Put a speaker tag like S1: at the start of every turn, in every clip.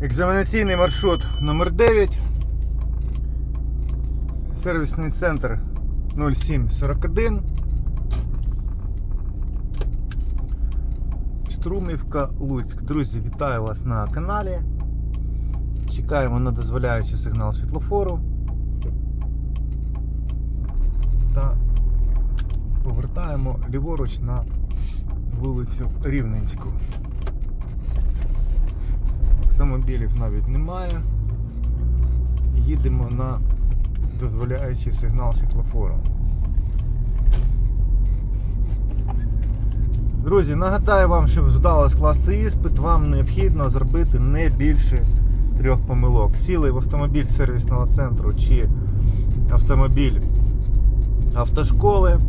S1: Екзаменаційний маршрут номер 9 Сервісний центр 0741. Струмівка, Луцьк. Друзі, вітаю вас на каналі. Чекаємо на дозволяючий сигнал світлофору. Та повертаємо ліворуч на вулицю Рівненську. Автомобілів навіть немає. Їдемо на дозволяючий сигнал світлофору. Друзі, нагадаю вам, щоб вдало скласти іспит, вам необхідно зробити не більше трьох помилок. Сіли в автомобіль сервісного центру чи автомобіль автошколи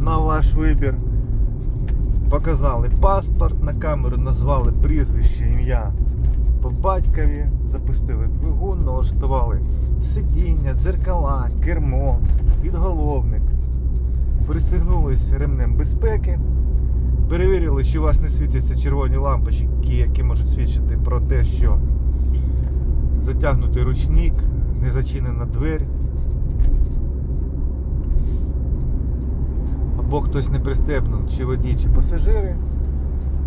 S1: на ваш вибір. Показали паспорт, на камеру назвали прізвище, ім'я по батькові, запустили двигун, налаштували сидіння, дзеркала, кермо, підголовник. Пристегнулись ремнем безпеки. Перевірили, що у вас не світяться червоні лампочки, які можуть свідчити про те, що затягнутий ручник, не зачинена двері. Або хтось не пристебнув, чи водій, чи пасажири.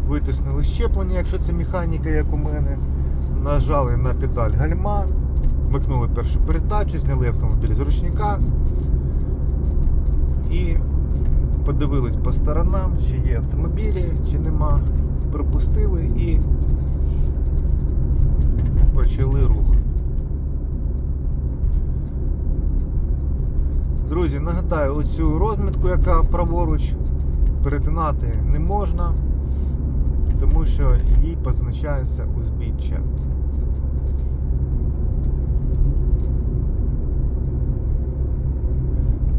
S1: Витиснули щеплення, якщо це механіка, як у мене. Нажали на педаль гальма, вмикнули першу передачу, зняли автомобіль з ручника і подивились по сторонам, чи є автомобілі, чи нема. Пропустили і почали рух. Друзі, нагадаю, оцю розмітку, яка праворуч, перетинати не можна, тому що їй позначається узбіччя.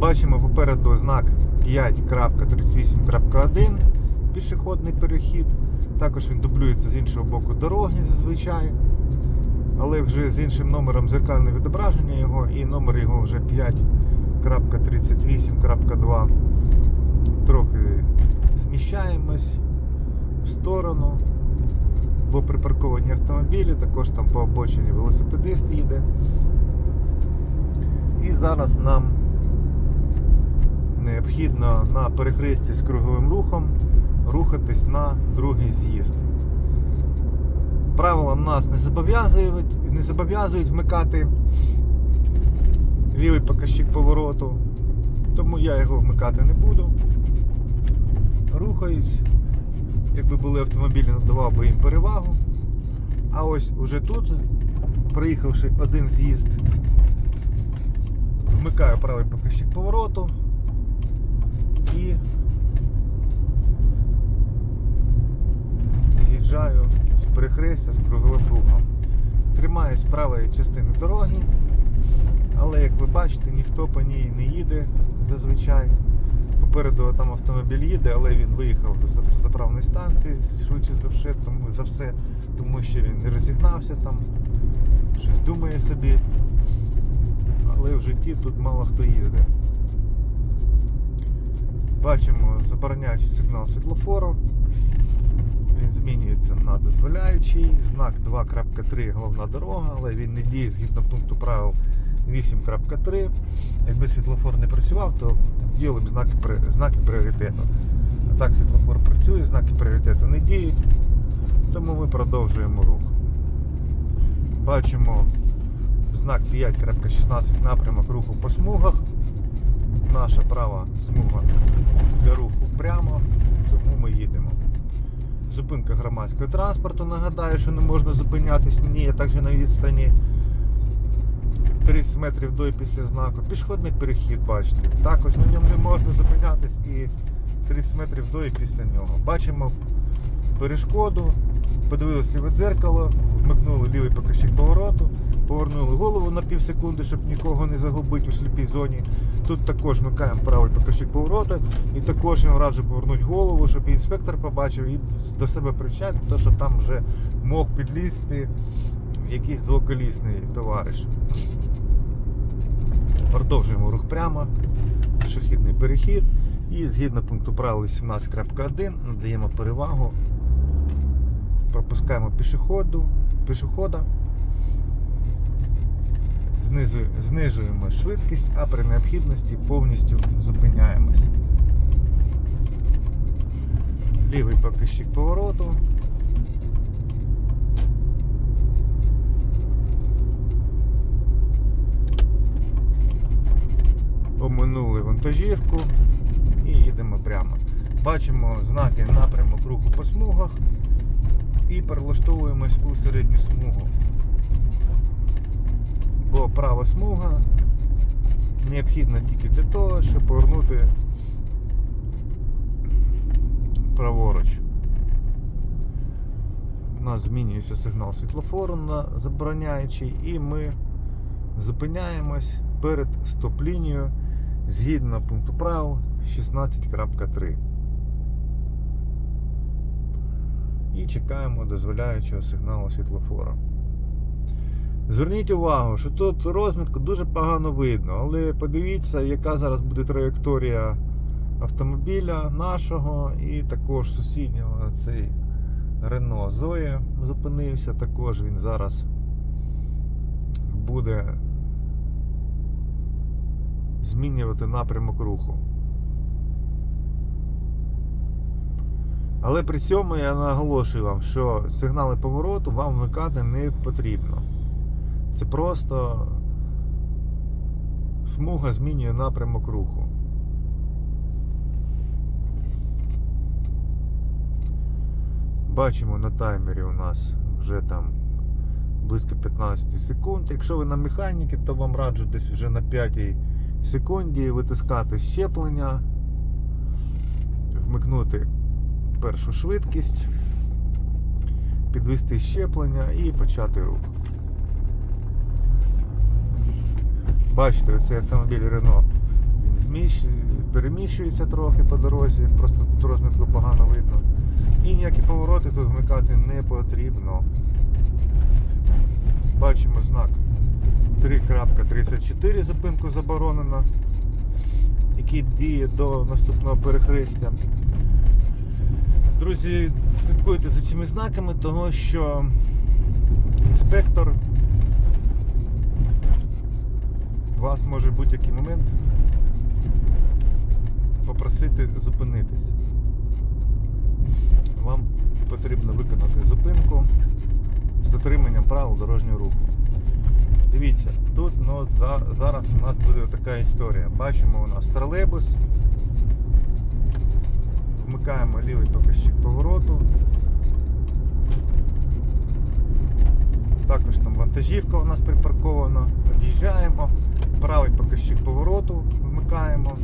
S1: Бачимо попереду знак 5.38.1 пішохідний перехід. Також він дублюється з іншого боку дороги зазвичай. Але вже з іншим номером зеркальне відображення його і номер його вже 5.38.2. Трохи зміщаємось в сторону, бо припарковані автомобілі, також там по обочині велосипедист їде. І зараз нам необхідно на перехресті з круговим рухом рухатись на другий з'їзд. Правила нас не зобов'язують, не зобов'язують вмикати лівий показчик повороту, тому я його вмикати не буду. Рухаюсь, якби були автомобілі, надавав би їм перевагу. А ось уже тут, проїхавши один з'їзд, вмикаю правий показчик повороту і з'їжджаю з перехрестя з круговим рухом. Тримаюсь правої частини дороги, але як ви бачите, ніхто по ній не їде зазвичай. Попереду там автомобіль їде, але він виїхав з заправної станції швидше за все, тому, за все, тому що він не розігнався там, щось думає собі. Але в житті тут мало хто їздить. Бачимо забороняючий сигнал світлофору. Він змінюється на дозволяючий. Знак 2.3 головна дорога, але він не діє згідно пункту правил 8.3. Якби світлофор не працював, то діяли б знаки, знаки пріоритету. Так світлофор працює, знаки пріоритету не діють, тому ми продовжуємо рух. Бачимо знак 5.16 напрямок руху по смугах. Наша права смуга для руху прямо, тому ми їдемо. Зупинка громадського транспорту. Нагадаю, що не можна зупинятись ні, також на відстані 30 метрів до і після знаку. Пішохідний перехід, бачите. Також на ньому не можна зупинятись і 30 метрів до і після нього. Бачимо перешкоду, подивились ліве дзеркало, вмикнули лівий показчик повороту, повернули голову на пів секунди, щоб нікого не загубити у сліпій зоні. Тут також вмикаємо правий показчик повороту і також я раджу повернути голову, щоб інспектор побачив і до себе привчати, то що там вже мог підлізти якийсь двоколісний товариш. Продовжуємо рух прямо, пішохідний перехід. І згідно пункту правил 18.1 надаємо перевагу пропускаємо пішоходу, пішохода, знижуємо швидкість, а при необхідності повністю зупиняємось. Лівий покищик повороту. Оминули вантажівку і їдемо прямо. Бачимо знаки напрямок руху по смугах і перелаштовуємось у середню смугу. Бо права смуга необхідна тільки для того, щоб повернути праворуч. У нас змінюється сигнал світлофору на забороняючий, і ми зупиняємось перед стоп-лінією згідно пункту правил 16.3. І чекаємо дозволяючого сигналу світлофора. Зверніть увагу, що тут розмітку дуже погано видно, але подивіться, яка зараз буде траєкторія автомобіля нашого і також сусіднього цей Рено Зоя зупинився. Також він зараз буде змінювати напрямок руху. Але при цьому я наголошую вам, що сигнали повороту вам вмикати не потрібно. Це просто смуга змінює напрямок руху. Бачимо на таймері у нас вже там близько 15 секунд. Якщо ви на механіки, то вам раджу десь вже на 5 секунді витискати щеплення, вмикнути першу швидкість, підвести щеплення і почати рух. Бачите, цей автомобіль Renault він зміщ... переміщується трохи по дорозі, просто тут розмітку погано видно. І ніякі повороти тут вмикати не потрібно. Бачимо знак 3.34 зупинку заборонено, який діє до наступного перехрестя. Друзі, слідкуйте за цими знаками, того що інспектор вас може в будь-який момент попросити зупинитись. Вам потрібно виконати зупинку з дотриманням правил дорожнього руху. Дивіться, тут ну, за, зараз у нас буде така історія. Бачимо у нас тролейбус. Вмикаємо лівий показчик повороту. Також там вантажівка у нас припаркована. Об'їжджаємо, правий показчик повороту вмикаємо.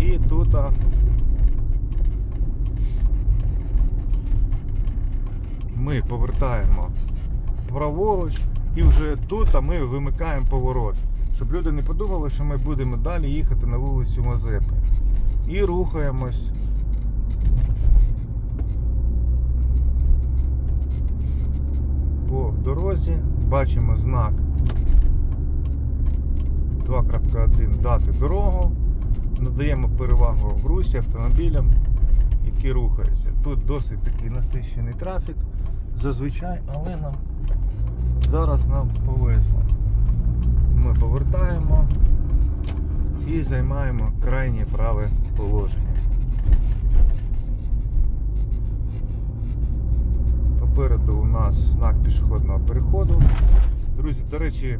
S1: І тут ми повертаємо праворуч і вже тут ми вимикаємо поворот. Щоб люди не подумали, що ми будемо далі їхати на вулицю Мазепи. І рухаємось. По дорозі бачимо знак 2.1 дати дорогу. Надаємо перевагу в русі автомобілям, які рухаються. Тут досить такий насичений трафік зазвичай, але нам зараз нам повезло. Ми повертаємо і займаємо крайнє праве положення. Попереду у нас знак пішохідного переходу. Друзі, до речі,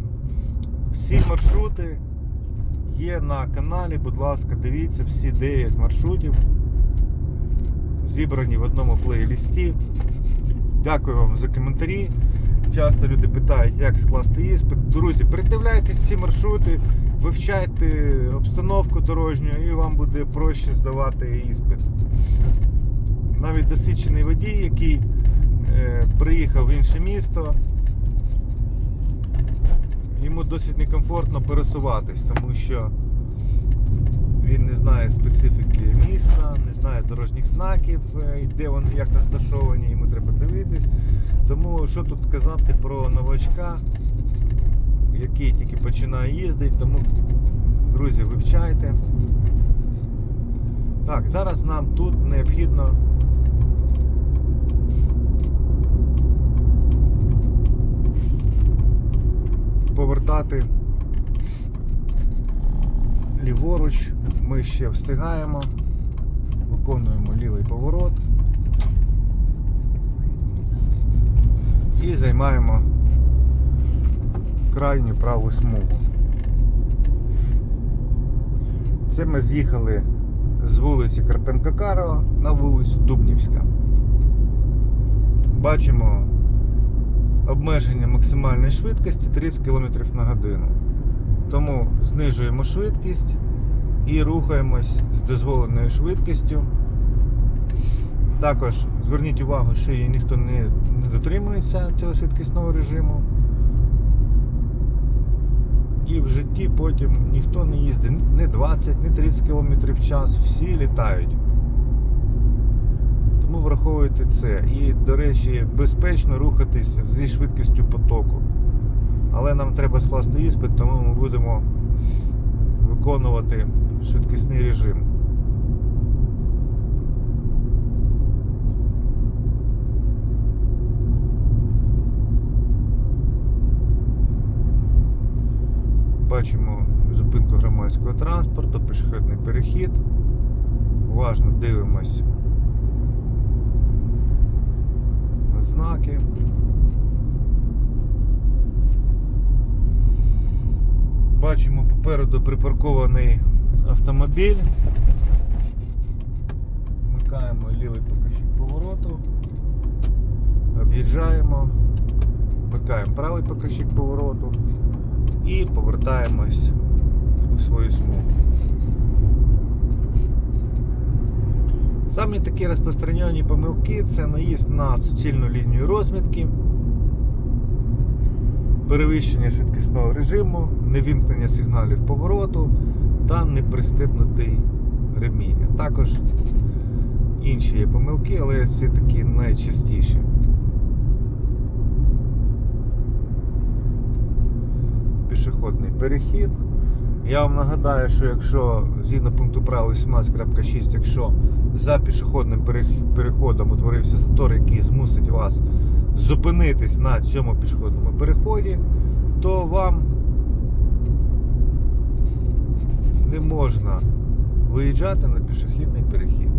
S1: всі маршрути є на каналі, будь ласка, дивіться всі 9 маршрутів. Зібрані в одному плейлісті. Дякую вам за коментарі. Часто люди питають, як скласти іспит. Друзі, передивляйте ці маршрути, вивчайте обстановку дорожню і вам буде проще здавати іспит. Навіть досвідчений водій, який е, приїхав в інше місто, йому досить некомфортно пересуватись, тому що він не знає специфіки міста, не знає дорожніх знаків, е, де вони як розташовані, йому треба дивитись. Тому що тут казати про новачка, який тільки починає їздити, тому, друзі, вивчайте. Так, зараз нам тут необхідно повертати ліворуч. Ми ще встигаємо, виконуємо лівий поворот і займаємо крайню праву смугу. Це ми з'їхали з вулиці Карпенка Карова на вулицю Дубнівська. Бачимо обмеження максимальної швидкості 30 км на годину. Тому знижуємо швидкість і рухаємось з дозволеною швидкістю. Також зверніть увагу, що її ніхто не, дотримується цього швидкісного режиму. І в житті потім ніхто не їздить не 20, не 30 км в час, всі літають. Тому враховуйте це. І, до речі, безпечно рухатись зі швидкістю потоку. Але нам треба скласти іспит, тому ми будемо виконувати швидкісний режим. Бачимо зупинку громадського транспорту, пішохідний перехід. Уважно дивимось на знаки. Бачимо попереду припаркований автомобіль. Вмикаємо лівий покажчик повороту, об'їжджаємо, вмикаємо правий покажчик повороту і повертаємось у свою смугу. Самі такі розпространені помилки це наїзд на суцільну лінію розмітки, перевищення швидкісного режиму, невімкнення сигналів повороту та непристебнутий ремінь. Також інші є помилки, але ці такі найчастіші. Пішохідний перехід. Я вам нагадаю, що якщо згідно пункту правил 18.6, якщо за пішохідним переходом утворився затор, який змусить вас зупинитись на цьому пішохідному переході, то вам не можна виїжджати на пішохідний перехід.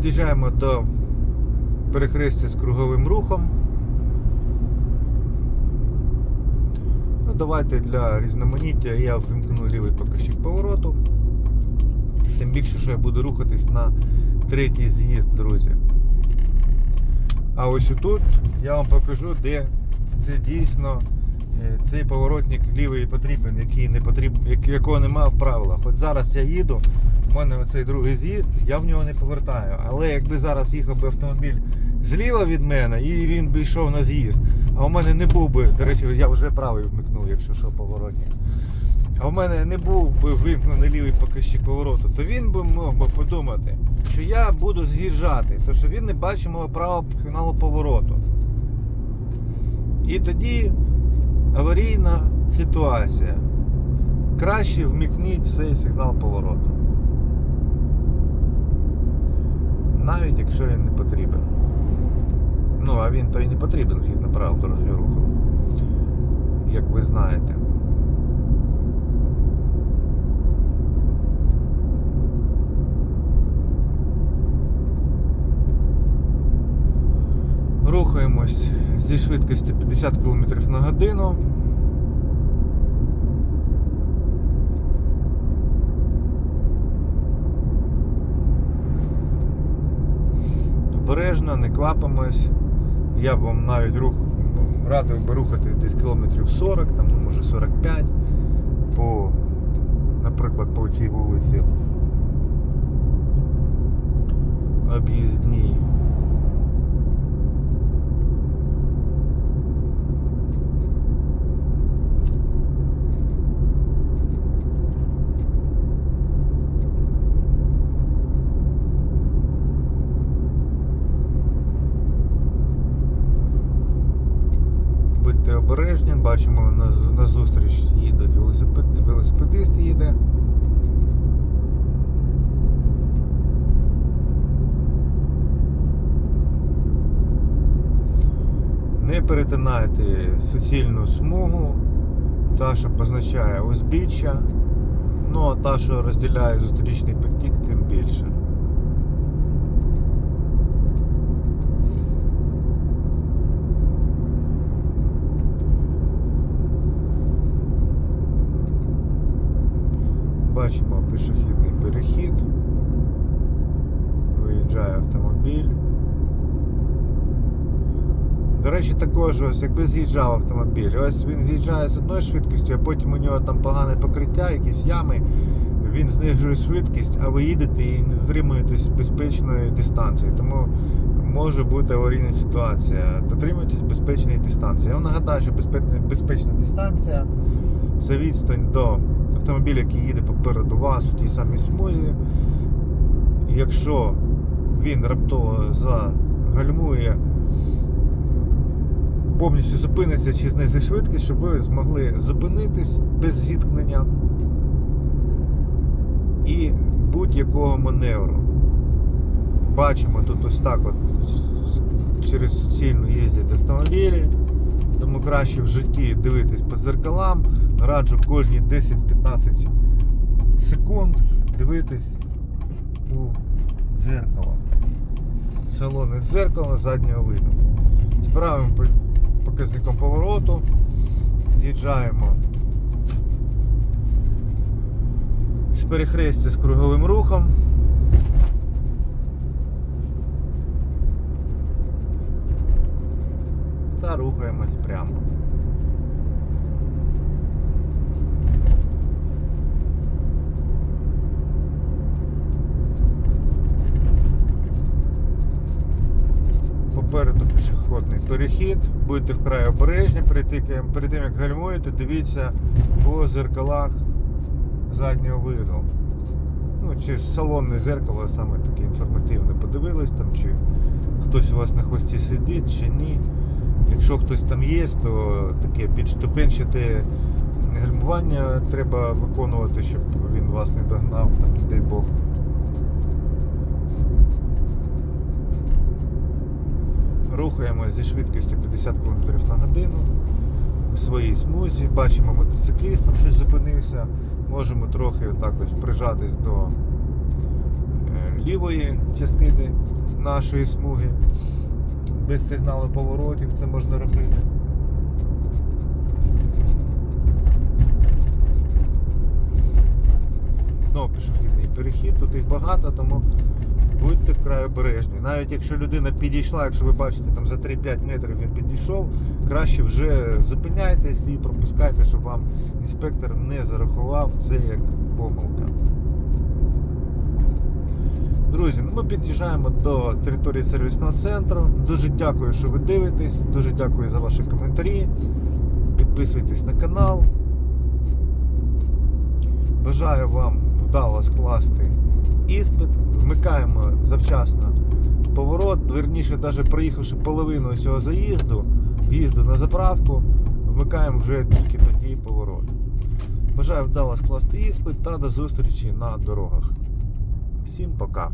S1: Під'їжджаємо до перехрестя з круговим рухом. Ну, давайте для різноманіття я вимкну лівий покажчик повороту. Тим більше, що я буду рухатись на третій з'їзд, друзі. А ось тут я вам покажу, де це дійсно е, цей поворотник лівий потрібен, який не потрібен, якого немає в правилах. От зараз я їду, у мене оцей другий з'їзд, я в нього не повертаю. Але якби зараз їхав би автомобіль зліва від мене і він би йшов на з'їзд, а у мене не був би, до речі, я вже правий вмикнув, якщо що поворотник. А в мене не був би вимкнений лівий покажчик повороту, то він би мог би подумати, що я буду з'їжджати, то що він не бачить мого правого фіналу повороту. І тоді аварійна ситуація. Краще вмікніть цей сигнал повороту. Навіть якщо він не потрібен. Ну, а він то і не потрібен згідно правил дорожнього руху. Як ви знаєте. Рухаємось зі швидкістю 50 км на годину. Обережно, не квапимось. Я вам навіть рух радив би рухатись десь кілометрів 40, там, ну, може 45 по, наприклад, по цій вулиці. Об'їзній. Будьте обережні, бачимо на, на зустріч їдуть велосипед, велосипедист їде. Перетинаєте суцільну смугу, та, що позначає узбіччя, ну а та, що розділяє зустрічний потік, тим більше. Бачимо пішохідний перехід. Виїжджає автомобіль. До речі, також ось якби з'їжджав автомобіль. Ось він з'їжджає з одною швидкістю, а потім у нього там погане покриття, якісь ями. Він знижує швидкість, а ви їдете і не дотримуєтесь безпечної дистанції. Тому може бути аварійна ситуація. Дотримуйтесь безпечної дистанції. Я вам нагадаю, що безпечна, дистанція це відстань до автомобіля, який їде попереду вас у тій самій смузі. Якщо він раптово загальмує, повністю зупиниться чи знизить швидкість, щоб ви змогли зупинитись без зіткнення і будь-якого маневру. Бачимо тут ось так от через суцільну їздять автомобілі, тому краще в житті дивитись по зеркалам. Раджу кожні 10-15 секунд дивитись у дзеркало. Салонне дзеркало заднього виду. З правим по- показником повороту з'їжджаємо з перехрестя з круговим рухом. Та рухаємось прямо. Попереду пішохідний перехід. Будьте вкрай обережні, перед тим, як гальмуєте, дивіться по зеркалах заднього виду. Ну, чи салонне зеркало саме таке інформативне подивились там, чи хтось у вас на хвості сидить, чи ні. Якщо хтось там є, то таке більш гальмування треба виконувати, щоб він вас не догнав, там, дай Бог. Рухаємося зі швидкістю 50 км на годину у своїй смузі. Бачимо мотоцикліст там щось зупинився. Можемо трохи отак ось прижатись до е, лівої частини нашої смуги. Без сигналу поворотів це можна робити. Знову пішохідний перехід, тут їх багато, тому будьте вкрай обережні. Навіть якщо людина підійшла, якщо ви бачите, там за 3-5 метрів він підійшов, краще вже зупиняйтесь і пропускайте, щоб вам інспектор не зарахував це як помилка. Друзі, ну ми під'їжджаємо до території сервісного центру. Дуже дякую, що ви дивитесь. Дуже дякую за ваші коментарі. Підписуйтесь на канал. Бажаю вам вдало скласти іспит. Вмикаємо завчасно поворот. Верніше, навіть проїхавши половину цього заїзду, в'їзду на заправку, вмикаємо вже тільки тоді поворот. Бажаю вдало скласти іспит та до зустрічі на дорогах. Всім пока!